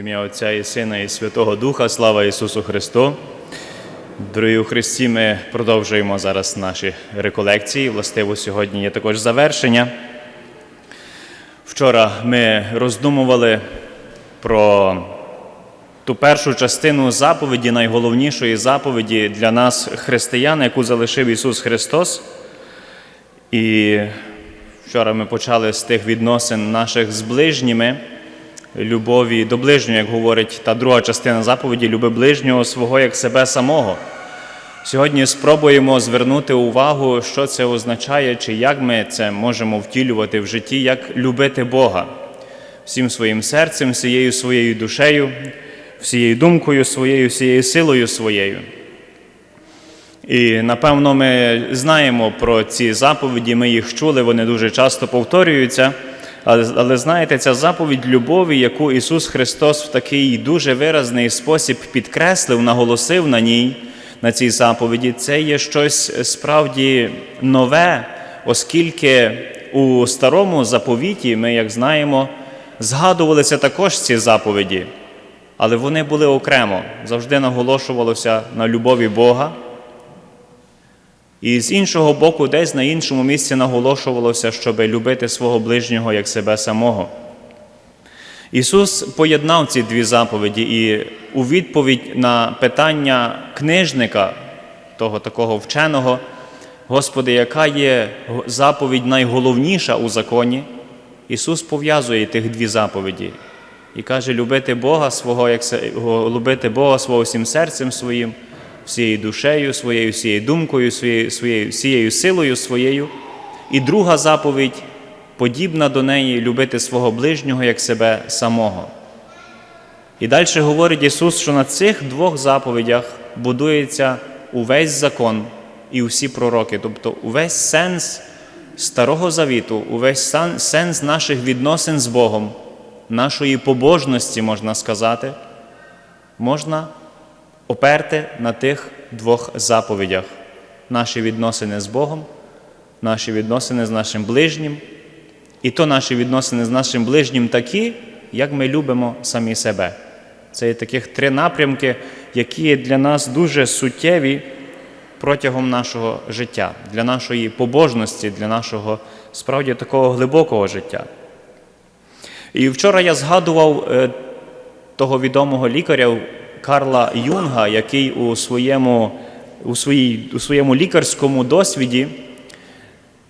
Ім'я Отця і Сина і Святого Духа, слава Ісусу Христу. Дорогі у Христі, ми продовжуємо зараз наші реколекції. Властиво, сьогодні є також завершення. Вчора ми роздумували про ту першу частину заповіді, найголовнішої заповіді для нас, християн, яку залишив Ісус Христос. І вчора ми почали з тих відносин наших з ближніми, любові до ближнього, як говорить та друга частина заповіді, люби ближнього свого як себе самого. Сьогодні спробуємо звернути увагу, що це означає, чи як ми це можемо втілювати в житті, як любити Бога всім своїм серцем, всією своєю душею, всією думкою своєю, всією силою своєю. І напевно ми знаємо про ці заповіді, ми їх чули, вони дуже часто повторюються. Але, але знаєте, ця заповідь любові, яку Ісус Христос в такий дуже виразний спосіб підкреслив, наголосив на ній, на цій заповіді, це є щось справді нове, оскільки у старому заповіті ми, як знаємо, згадувалися також ці заповіді, але вони були окремо, завжди наголошувалося на любові Бога. І з іншого боку, десь на іншому місці наголошувалося, щоб любити свого ближнього як себе самого. Ісус поєднав ці дві заповіді, і у відповідь на питання книжника, того такого вченого, Господи, яка є заповідь найголовніша у законі, Ісус пов'язує тих дві заповіді і каже: любити Бога свого, як любити Бога свого всім серцем своїм всією душею, своєю всією думкою, своєю, своєю всією силою своєю. І друга заповідь, подібна до неї, любити свого ближнього як себе самого. І далі говорить Ісус, що на цих двох заповідях будується увесь закон і усі пророки, тобто увесь сенс Старого Завіту, увесь сенс наших відносин з Богом, нашої побожності, можна сказати, можна оперти на тих двох заповідях: наші відносини з Богом, наші відносини з нашим ближнім, і то наші відносини з нашим ближнім такі, як ми любимо самі себе. Це є таких три напрямки, які для нас дуже суттєві протягом нашого життя, для нашої побожності, для нашого справді такого глибокого життя. І вчора я згадував е, того відомого лікаря Карла Юнга, який у своєму, у, своїй, у своєму лікарському досвіді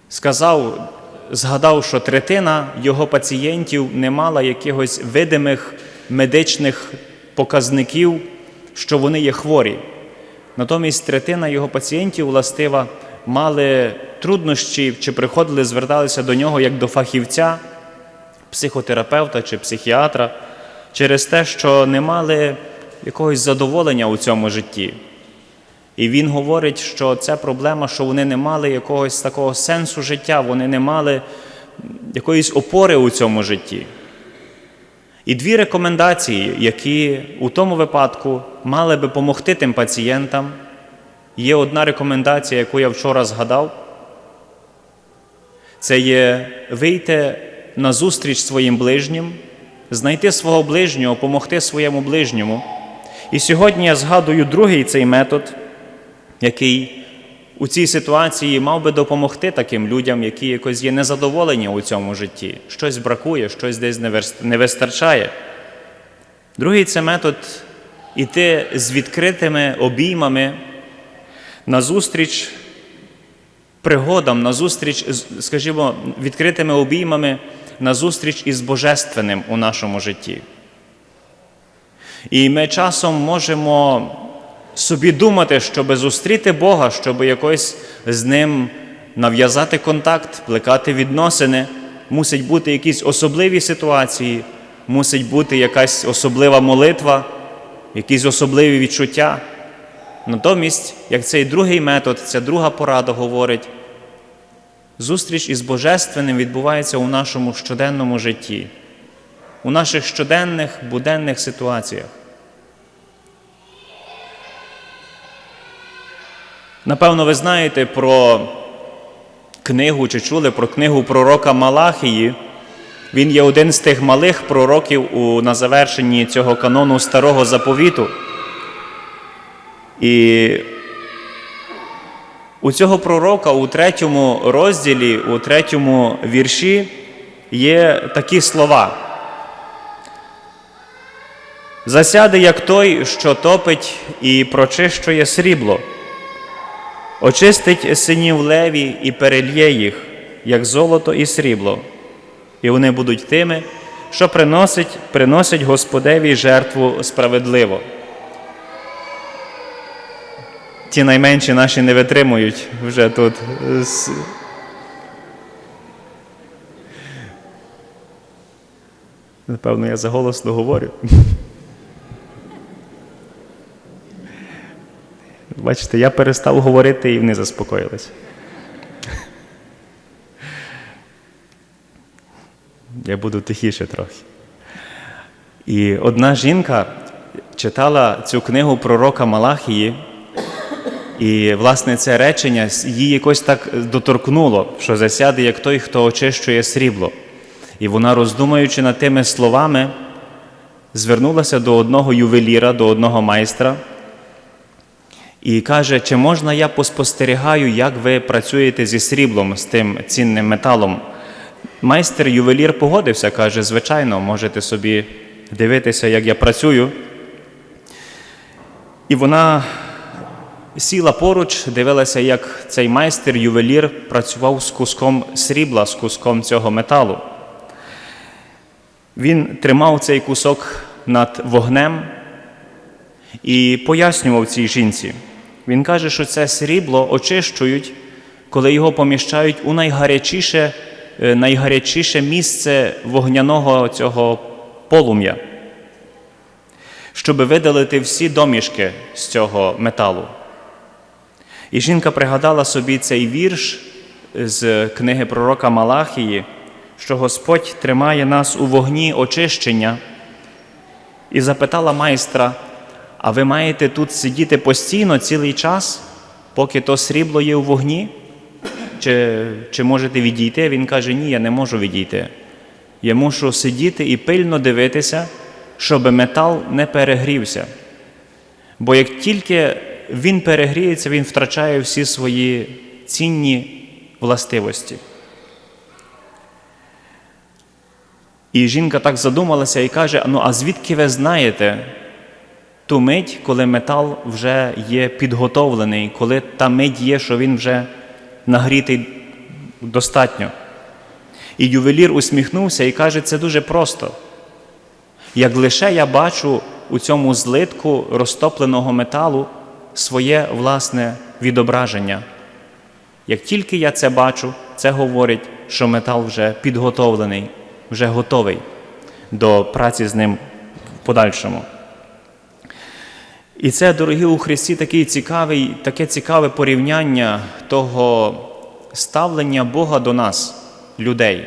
сказав, згадав, що третина його пацієнтів не мала якихось видимих медичних показників, що вони є хворі. Натомість третина його пацієнтів, властива, мали труднощі чи приходили, зверталися до нього як до фахівця, психотерапевта чи психіатра, через те, що не мали якогось задоволення у цьому житті. І він говорить, що це проблема, що вони не мали якогось такого сенсу життя, вони не мали якоїсь опори у цьому житті. І дві рекомендації, які у тому випадку мали би допомогти тим пацієнтам, є одна рекомендація, яку я вчора згадав. Це є вийти на зустріч своїм ближнім, знайти свого ближнього, допомогти своєму ближньому. І сьогодні я згадую другий цей метод, який у цій ситуації мав би допомогти таким людям, які якось є незадоволені у цьому житті. Щось бракує, щось десь не вистачає. Другий це метод іти з відкритими обіймами на зустріч пригодам, на зустріч, з- скажімо, відкритими обіймами на зустріч із Божественним у нашому житті. І ми часом можемо собі думати, щоб зустріти Бога, щоб якось з ним нав'язати контакт, плекати відносини, мусить бути якісь особливі ситуації, мусить бути якась особлива молитва, якісь особливі відчуття. Натомість, як цей другий метод, ця друга порада говорить, зустріч із Божественним відбувається у нашому щоденному житті, у наших щоденних буденних ситуаціях. Напевно, ви знаєте про книгу чи чули про книгу пророка Малахії, Він є один з тих малих пророків у, на завершенні цього канону старого заповіту. І у цього пророка у третьому розділі, у третьому вірші є такі слова. Засяде, як той, що топить і прочищує срібло, очистить синів леві і перельє їх, як золото і срібло, і вони будуть тими, що приносить, приносять Господеві жертву справедливо. Ті найменші наші не витримують вже тут. Напевно, я заголосно говорю. Бачите, я перестав говорити і вони заспокоїлися. Я буду тихіше трохи. І одна жінка читала цю книгу пророка Малахії, і, власне, це речення її якось так доторкнуло, що засяде як той, хто очищує срібло. І вона, роздумуючи над тими словами, звернулася до одного ювеліра, до одного майстра і каже, чи можна я поспостерігаю, як ви працюєте зі сріблом, з тим цінним металом. Майстер ювелір погодився, каже, звичайно, можете собі дивитися, як я працюю. І вона сіла поруч, дивилася, як цей майстер ювелір працював з куском срібла, з куском цього металу. Він тримав цей кусок над вогнем і пояснював цій жінці. Він каже, що це срібло очищують, коли його поміщають у найгарячіше, е, найгарячіше місце вогняного цього полум'я, щоб видалити всі домішки з цього металу. І жінка пригадала собі цей вірш з книги пророка Малахії, що Господь тримає нас у вогні очищення, і запитала майстра, а ви маєте тут сидіти постійно цілий час, поки то срібло є у вогні? Чи, чи можете відійти? Він каже, ні, я не можу відійти. Я мушу сидіти і пильно дивитися, щоб метал не перегрівся. Бо як тільки він перегріється, він втрачає всі свої цінні властивості. І жінка так задумалася і каже: ну а звідки ви знаєте ту мить, коли метал вже є підготовлений, коли та мить є, що він вже нагрітий достатньо? І ювелір усміхнувся і каже, це дуже просто. Як лише я бачу у цьому злитку розтопленого металу своє власне відображення. Як тільки я це бачу, це говорить, що метал вже підготовлений, вже готовий до праці з ним в подальшому. І це, дорогі у Христі, такий цікавий, таке цікаве порівняння того ставлення Бога до нас, людей.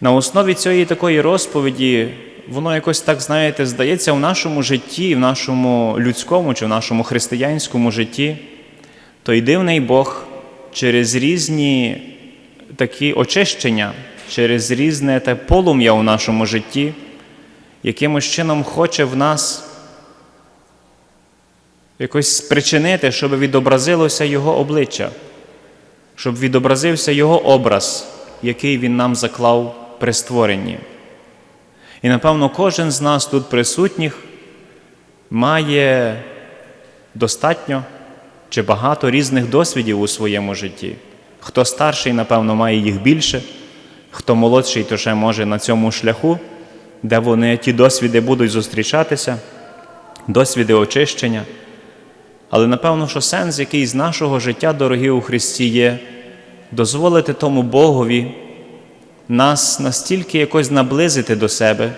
На основі цієї такої розповіді, воно якось так, знаєте, здається, в нашому житті, в нашому людському чи в нашому християнському житті, той дивний Бог через різні такі очищення, через різне те полум'я у нашому житті, якимось чином хоче в нас якось спричинити, щоб відобразилося Його обличчя, щоб відобразився Його образ, який Він нам заклав при створенні. І, напевно, кожен з нас тут присутніх має достатньо чи багато різних досвідів у своєму житті. Хто старший, напевно, має їх більше, хто молодший, то ще може на цьому шляху, де вони ті досвіди будуть зустрічатися, досвіди очищення. Але напевно, що сенс, який з нашого життя, дорогі у Христі, є дозволити тому Богові нас настільки якось наблизити до себе,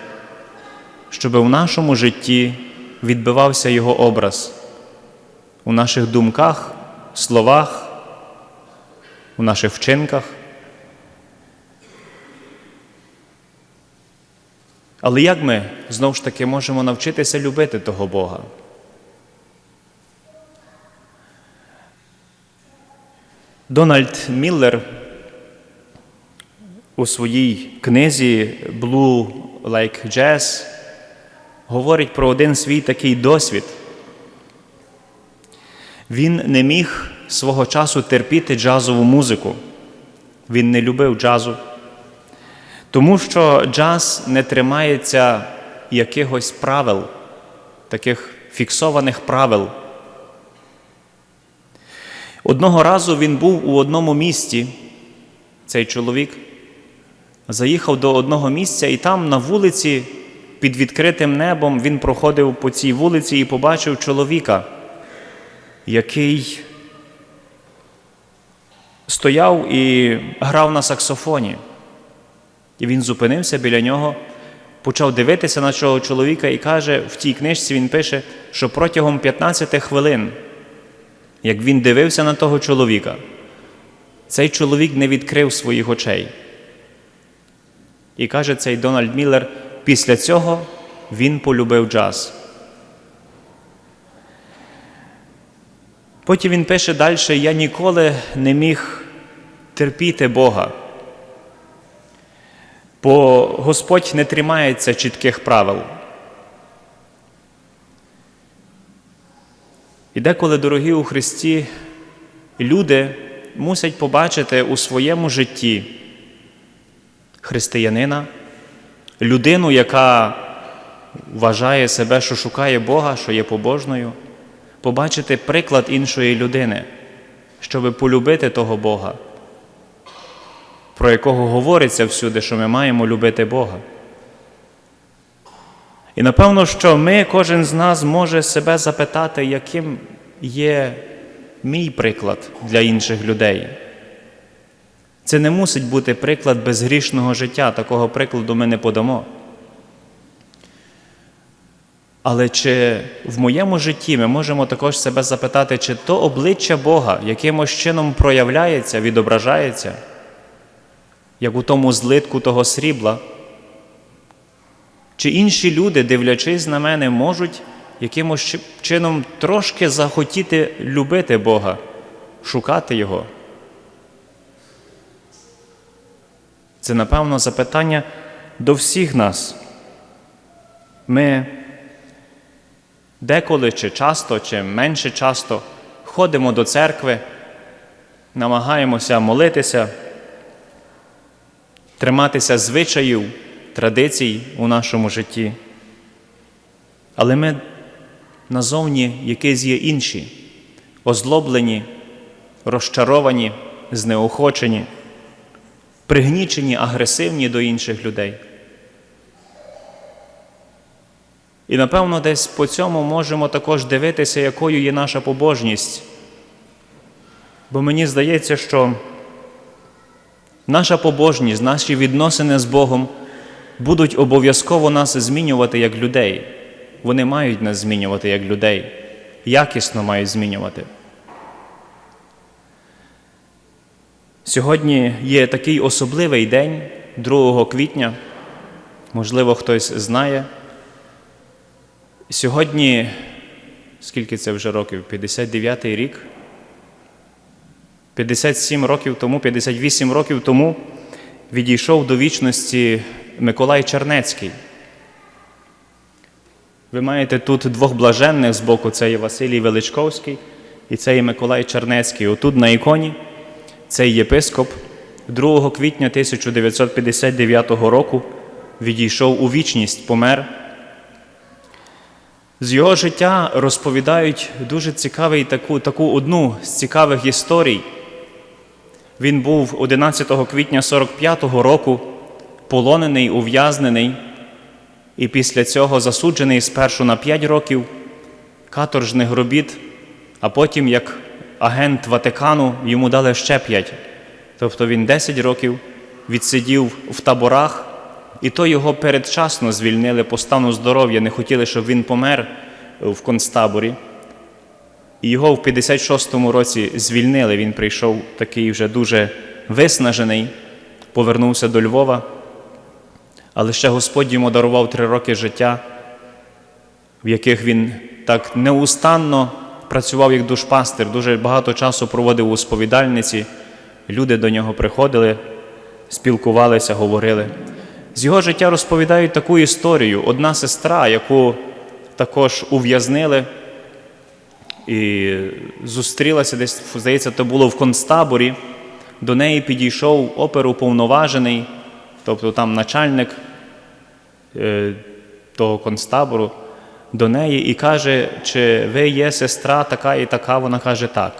щоб у нашому житті відбивався Його образ у наших думках, словах, у наших вчинках. Але як ми знову ж таки можемо навчитися любити того Бога? Дональд Міллер у своїй книзі Blue Like Jazz говорить про один свій такий досвід. Він не міг свого часу терпіти джазову музику. Він не любив джазу, тому що джаз не тримається якихось правил, таких фіксованих правил. Одного разу він був у одному місті, цей чоловік, заїхав до одного місця, і там на вулиці під відкритим небом він проходив по цій вулиці і побачив чоловіка, який стояв і грав на саксофоні. І він зупинився біля нього, почав дивитися на цього чоловіка і каже, в тій книжці він пише, що протягом 15 хвилин, як він дивився на того чоловіка, цей чоловік не відкрив своїх очей. І каже цей Дональд Міллер, після цього він полюбив джаз. Потім він пише далі: я ніколи не міг терпіти Бога, бо Господь не тримається чітких правил. І деколи, дорогі у Христі, люди мусять побачити у своєму житті християнина, людину, яка вважає себе, що шукає Бога, що є побожною, побачити приклад іншої людини, щоб полюбити того Бога, про якого говориться всюди, що ми маємо любити Бога. І напевно, що ми, кожен з нас може себе запитати, яким є мій приклад для інших людей. Це не мусить бути приклад безгрішного життя, такого прикладу ми не подамо. Але чи в моєму житті ми можемо також себе запитати, чи то обличчя Бога якимось чином проявляється, відображається, як у тому злитку того срібла? Чи інші люди, дивлячись на мене, можуть якимось чином трошки захотіти любити Бога, шукати Його? Це, напевно, запитання до всіх нас. Ми деколи чи часто, чи менше часто ходимо до церкви, намагаємося молитися, триматися звичаїв, традицій у нашому житті. Але ми назовні якісь є інші, озлоблені, розчаровані, знеохочені, пригнічені, агресивні до інших людей. І напевно, десь по цьому можемо також дивитися, якою є наша побожність. Бо мені здається, що наша побожність, наші відносини з Богом будуть обов'язково нас змінювати як людей. Вони мають нас змінювати як людей, якісно мають змінювати. Сьогодні є такий особливий день, 2 квітня, можливо, хтось знає. Сьогодні, скільки це вже років? 59-й рік. 57 років тому, 58 років тому відійшов до вічності Миколай Чернецький. Ви маєте тут двох блаженних з боку, це є Василій Величковський і це є Миколай Чернецький. Отут на іконі цей єпископ 2 квітня 1959 року відійшов у вічність, помер. З його життя розповідають дуже цікавий таку, таку одну з цікавих історій. Він був 11 квітня 45-го року полонений, ув'язнений, і після цього засуджений спершу на 5 років каторжних робіт, а потім, як агент Ватикану, йому дали ще 5. Тобто він 10 років відсидів в таборах, і то його передчасно звільнили по стану здоров'я, не хотіли, щоб він помер в концтаборі. І його в 56-му році звільнили. Він прийшов такий вже дуже виснажений, повернувся до Львова. Але ще Господь йому дарував три роки життя, в яких він так неустанно працював як душпастир, дуже багато часу проводив у сповідальниці. Люди до нього приходили, спілкувалися, говорили. З його життя розповідають таку історію. Одна сестра, яку також ув'язнили і зустрілася десь, здається, то було в концтаборі. До неї підійшов оперуповноважений, тобто там начальник того концтабору, до неї і каже, чи ви є сестра така і така, вона каже так.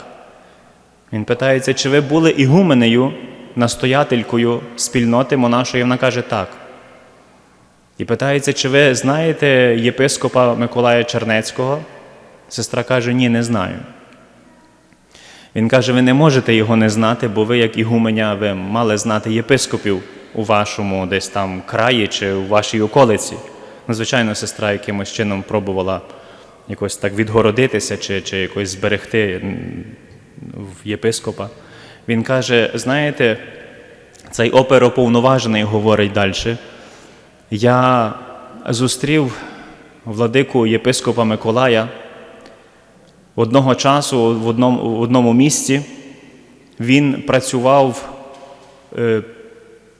Він питається, чи ви були ігуменею, настоятелькою спільноти монашої, вона каже так. І питається, чи ви знаєте єпископа Миколая Чернецького? Сестра каже, ні, не знаю. Він каже, ви не можете його не знати, бо ви, як ігуменя, ви мали знати єпископів у вашому десь там краї чи у вашій околиці. Ну, звичайно, сестра якимось чином пробувала якось так відгородитися чи, чи якось зберегти в єпископа. Він каже: знаєте, цей опероповноважений говорить далі. Я зустрів владику єпископа Миколая одного часу в одному, в одному місці. Він працював е,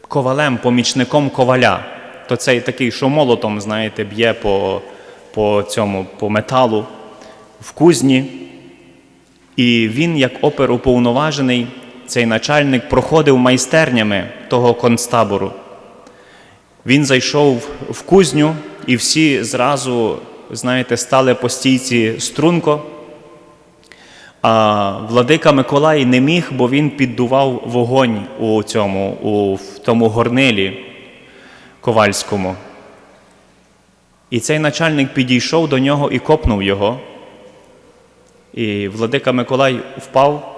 ковалем, помічником коваля. То цей такий, що молотом, знаєте, б'є по, по цьому, по металу в кузні. І він, як оперуповноважений, цей начальник проходив майстернями того концтабору. Він зайшов в кузню, і всі зразу, знаєте, стали по стійці струнко. А владика Миколай не міг, бо він піддував вогонь у цьому, у тому горнилі ковальському. І цей начальник підійшов до нього і копнув його. І владика Миколай впав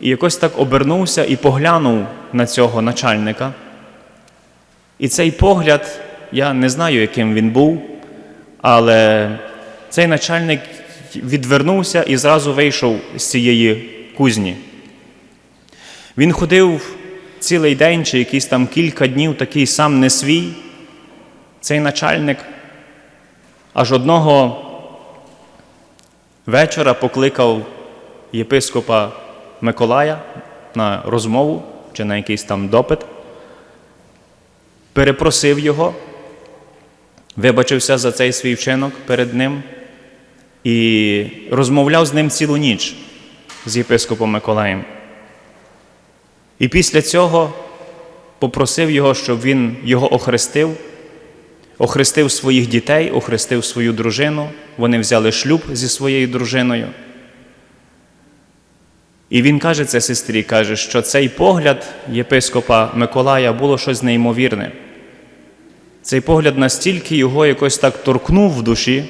і якось так обернувся і поглянув на цього начальника. І цей погляд, я не знаю, яким він був, але цей начальник відвернувся і зразу вийшов з цієї кузні. Він ходив цілий день чи якісь там кілька днів, такий сам не свій, цей начальник, аж одного вечора покликав єпископа Миколая на розмову чи на якийсь там допит, перепросив його, вибачився за цей свій вчинок перед ним і розмовляв з ним цілу ніч з єпископом Миколаєм. І після цього попросив його, щоб він його охрестив, охрестив своїх дітей, охрестив свою дружину. Вони взяли шлюб зі своєю дружиною. І він каже це сестрі, каже, що цей погляд єпископа Миколая було щось неймовірне. Цей погляд настільки його якось так торкнув в душі,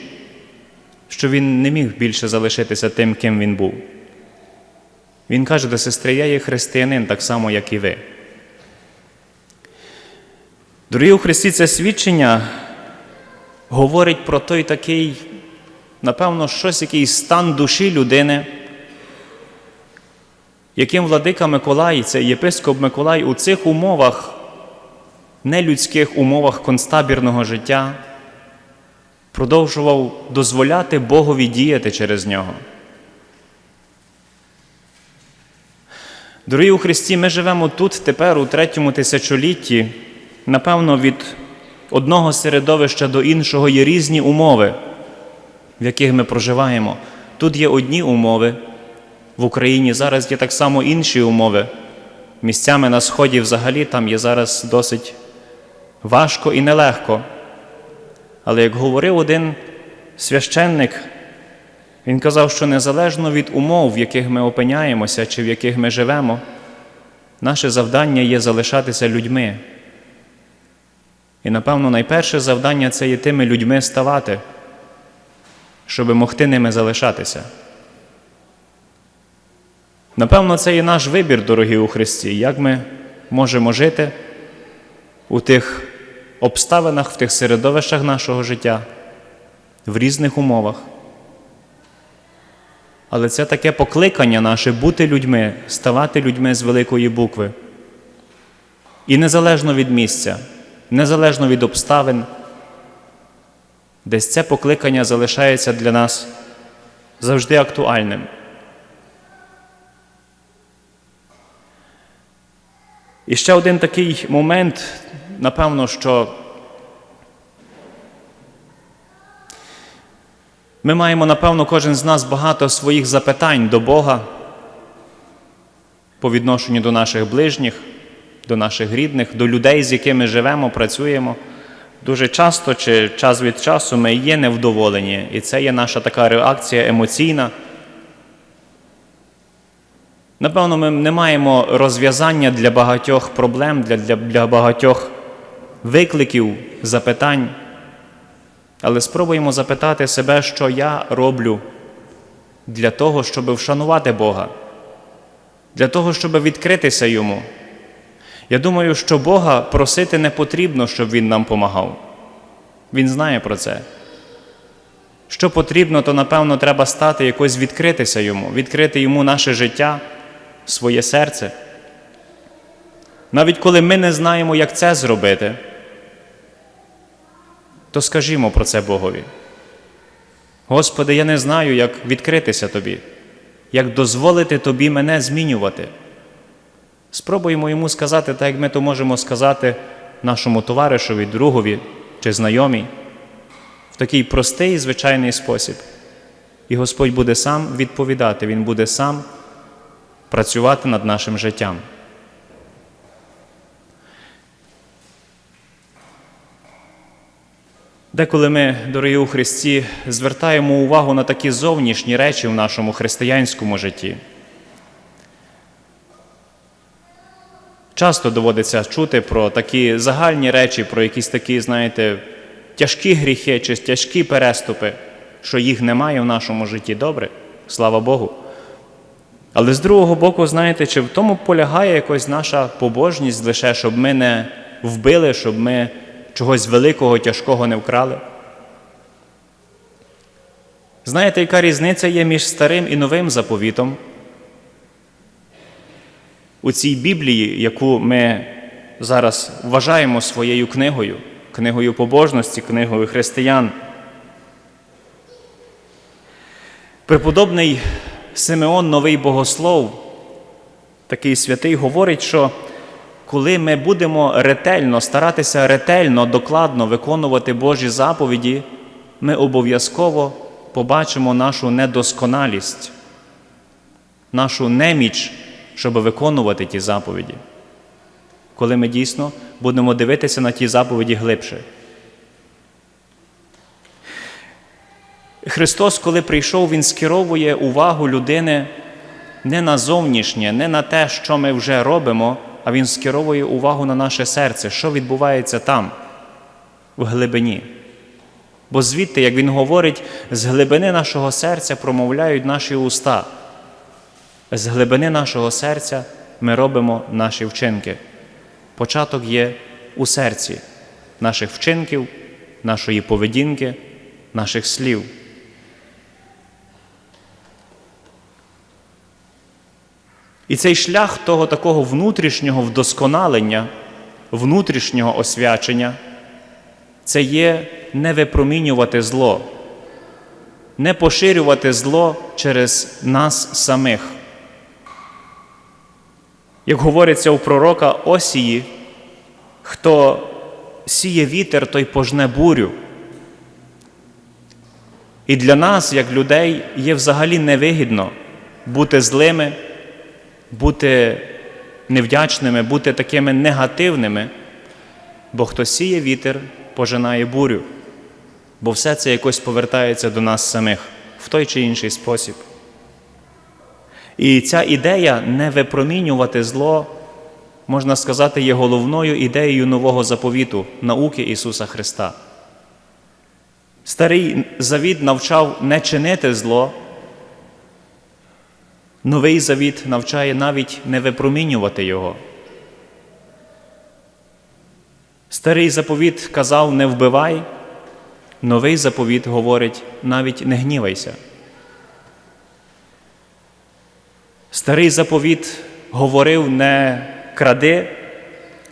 що він не міг більше залишитися тим, ким він був. Він каже до сестри, я є християнин, так само, як і ви. Дорогі у Христі, це свідчення говорить про той такий, напевно, щось, якийсь стан душі людини, яким владика Миколай, цей єпископ Миколай у цих умовах, нелюдських умовах концтабірного життя, продовжував дозволяти Богові діяти через нього. Дорогі у Христі, ми живемо тут тепер, у третьому тисячолітті, напевно, від одного середовища до іншого є різні умови, в яких ми проживаємо. Тут є одні умови, в Україні зараз є так само інші умови. Місцями на Сході взагалі там є зараз досить важко і нелегко. Але як говорив один священник, він казав, що незалежно від умов, в яких ми опиняємося чи в яких ми живемо, наше завдання є залишатися людьми. І, напевно, найперше завдання це є тими людьми ставати, щоб могти ними залишатися. Напевно, це і наш вибір, дорогі у Христі, як ми можемо жити у тих обставинах, в тих середовищах нашого життя, в різних умовах. Але це таке покликання наше бути людьми, ставати людьми з великої букви. І незалежно від місця, незалежно від обставин, десь це покликання залишається для нас завжди актуальним. І ще один такий момент, напевно, що ми маємо, напевно, кожен з нас багато своїх запитань до Бога по відношенню до наших ближніх, до наших рідних, до людей, з якими живемо, працюємо. Дуже часто чи час від часу ми є невдоволені, і це є наша така реакція емоційна. Напевно, ми не маємо розв'язання для багатьох проблем, для, для, для багатьох викликів, запитань. Але спробуємо запитати себе, що я роблю для того, щоб вшанувати Бога, для того, щоб відкритися Йому. Я думаю, що Бога просити не потрібно, щоб Він нам помагав. Він знає про це. Що потрібно, то напевно треба стати якось відкритися йому, відкрити йому наше життя, своє серце. Навіть коли ми не знаємо, як це зробити, то скажімо про це Богові. Господи, я не знаю, як відкритися Тобі, як дозволити Тобі мене змінювати. Спробуємо йому сказати, так як ми то можемо сказати нашому товаришові, другові чи знайомій, в такий простий і звичайний спосіб. І Господь буде сам відповідати, Він буде сам працювати над нашим життям. Деколи ми, дорогі у Христі, звертаємо увагу на такі зовнішні речі в нашому християнському житті. Часто доводиться чути про такі загальні речі, про якісь такі, знаєте, тяжкі гріхи чи тяжкі переступи, що їх немає в нашому житті добре, слава Богу. Але з другого боку, знаєте, чи в тому полягає якось наша побожність лише, щоб ми не вбили, щоб ми чогось великого, тяжкого не вкрали? Знаєте, яка різниця є між старим і новим заповітом? У цій Біблії, яку ми зараз вважаємо своєю книгою, книгою побожності, книгою християн. Преподобний Симеон, новий богослов, такий святий, говорить, що коли ми будемо ретельно старатися ретельно, докладно виконувати Божі заповіді, ми обов'язково побачимо нашу недосконалість, нашу неміч, щоб виконувати ті заповіді. Коли ми дійсно будемо дивитися на ті заповіді глибше. Христос, коли прийшов, Він скеровує увагу людини не на зовнішнє, не на те, що ми вже робимо, а Він скеровує увагу на наше серце, що відбувається там, в глибині. Бо звідти, як Він говорить, з глибини нашого серця промовляють наші уста. З глибини нашого серця ми робимо наші вчинки. Початок є у серці наших вчинків, нашої поведінки, наших слів. І цей шлях того такого внутрішнього вдосконалення, внутрішнього освячення це є не випромінювати зло, не поширювати зло через нас самих. Як говориться у пророка Осії, хто сіє вітер, той пожне бурю. І для нас, як людей, є взагалі невигідно бути злими, бути невдячними, бути такими негативними, бо хто сіє вітер, пожинає бурю, бо все це якось повертається до нас самих в той чи інший спосіб. І ця ідея не випромінювати зло, можна сказати, є головною ідеєю нового заповіту, науки Ісуса Христа. Старий завіт навчав не чинити зло, новий завіт навчає навіть не випромінювати його. Старий заповіт казав не вбивай, новий заповіт говорить навіть не гнівайся. Старий заповіт говорив не кради,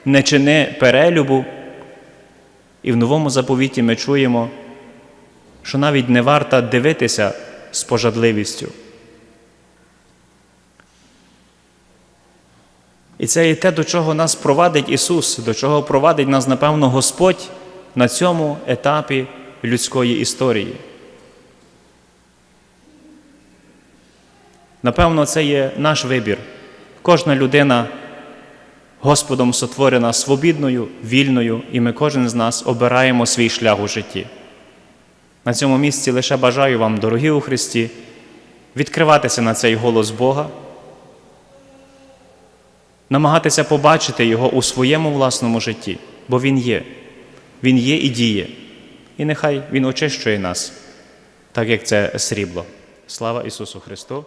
не чини перелюбу. І в новому заповіті ми чуємо, що навіть не варто дивитися з пожадливістю. І це є те, до чого нас провадить Ісус, до чого провадить нас, напевно, Господь на цьому етапі людської історії. Напевно, це є наш вибір. Кожна людина Господом сотворена свобідною, вільною, і ми кожен з нас обираємо свій шлях у житті. На цьому місці лише бажаю вам, дорогі у Христі, відкриватися на цей голос Бога, намагатися побачити Його у своєму власному житті, бо Він є, Він є і діє. І нехай Він очищує нас, так як це срібло. Слава Ісусу Христу!